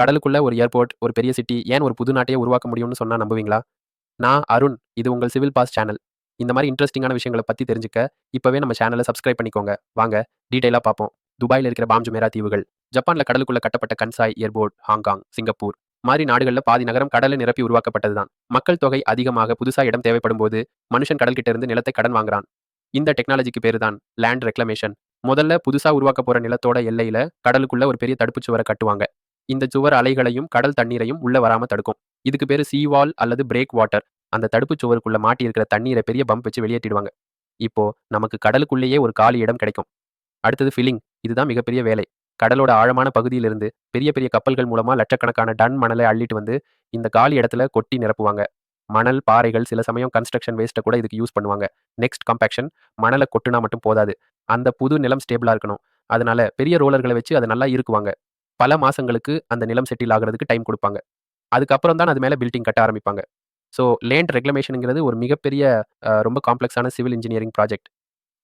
கடலுக்குள்ள ஒரு ஏர்போர்ட், ஒரு பெரிய சிட்டி, ஏன் ஒரு புது நாட்டையே உருவாக்க முடியும்னு சொன்னா நம்புவீங்களா? நான் அருண். இது உங்கள் சிவில் பாஸ் சேனல். இந்த மாதிரி இன்ட்ரஸ்டிங்கான விஷயங்களை பற்றி தெரிஞ்சுக்க, இப்போவே நம்ம சேனலை சப்ஸ்கிரைப் பண்ணிக்கோங்க. வாங்க டீட்டெயிலாக பார்ப்போம். துபாயில் இருக்கிற பாம் ஜுமேரா தீவுகள், ஜப்பானில் கடலுக்குள்ள கட்டப்பட்ட கன்சாய் ஏர்போர்ட், ஹாங்காங், சிங்கப்பூர் மாதிரி நாடுகளில் பாதி நகரம் கடலை நிரப்பி உருவாக்கப்பட்டதுதான். மக்கள் தொகை அதிகமாக புதுசாக இடம் தேவைப்படும் போது மனுஷன் கடல்கிட்ட இருந்து நிலத்தை கடன் வாங்குறான். இந்த டெக்னாலஜிக்கு பேரு தான் லேண்ட் ரெக்ளமேஷன். முதல்ல புதுசாக உருவாக்க போகிற நிலத்தோட எல்லையில் கடலுக்குள்ள ஒரு பெரிய தடுப்புச்சுவரை கட்டுவாங்க. இந்த சுவர் அலைகளையும், கடல் தண்ணீரையும் உள்ள வராம தடுக்கும். இதுக்கு பேர் சீவால் அல்லது பிரேக் வாட்டர். அந்த தடுப்பு சுவருக்குள்ள மாட்டி இருக்கிற தண்ணீரை பெரிய பம்ப் வச்சு வெளியேற்றிடுவாங்க. இப்போ நமக்கு கடலுக்குள்ளேயே ஒரு காலி இடம் கிடைக்கும். அடுத்தது ஃபில்லிங். இதுதான் மிகப்பெரிய வேலை. கடலோட ஆழமான பகுதியிலிருந்து பெரிய பெரிய கப்பல்கள் மூலமா லட்சக்கணக்கான டன் மணலை அள்ளிட்டு வந்து இந்த காலி இடத்துல கொட்டி நிரப்புவாங்க. மணல், பாறைகள், சில சமயம் கன்ஸ்ட்ரக்ஷன் வேஸ்ட்டை கூட இதுக்கு யூஸ் பண்ணுவாங்க. Next compaction. மணலை கொட்டுனா மட்டும் போதாது. அந்த புது நிலம் ஸ்டேபிளா இருக்கணும். அதனால பெரிய ரோலர்களை வச்சு அது நல்லா இருக்குவாங்க பல மாதங்களுக்கு அந்த நிலம் செட்டில் ஆகுறதுக்கு டைம் கொடுப்பாங்க அதுக்கப்புறம் தான் அது மேலே பில்டிங் கட்ட ஆரம்பிப்பாங்க. ஸோ லேண்ட் ரெகுலமேஷனுங்கிறது ஒரு மிகப்பெரிய ரொம்ப காம்ப்ளெக்ஸான சிவில் இன்ஜினியரிங் ப்ராஜெக்ட்.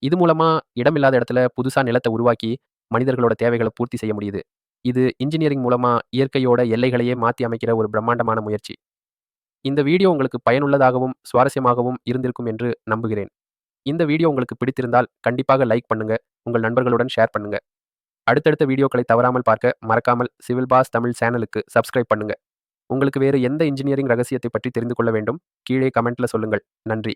இது மூலமா இடமில்லாத இடத்துல புதுசாக நிலத்தை உருவாக்கி, மனிதர்களோட தேவைகளை பூர்த்தி செய்ய முடியுது. இது இன்ஜினியரிங் மூலமாக இயற்கையோட எல்லைகளையே மாற்றி அமைக்கிற ஒரு பிரம்மாண்டமான முயற்சி. இந்த வீடியோ உங்களுக்கு பயனுள்ளதாகவும், சுவாரஸ்யமாகவும் இருந்திருக்கும் என்று நம்புகிறேன். இந்த வீடியோ உங்களுக்கு பிடித்திருந்தால் கண்டிப்பாக லைக் பண்ணுங்கள் உங்கள் நண்பர்களுடன் ஷேர் பண்ணுங்கள் அடுத்தடுத்த வீடியோக்களை தவறாமல் பார்க்க மறக்காமல் சிவில் பாஸ் தமிழ் சேனலுக்கு சப்ஸ்கிரைப் பண்ணுங்க. உங்களுக்கு வேறு எந்த இன்ஜினியரிங் ரகசியத்தை பற்றி தெரிந்து கொள்ள வேண்டும்? கீழே கமெண்ட்ல சொல்லுங்கள். நன்றி.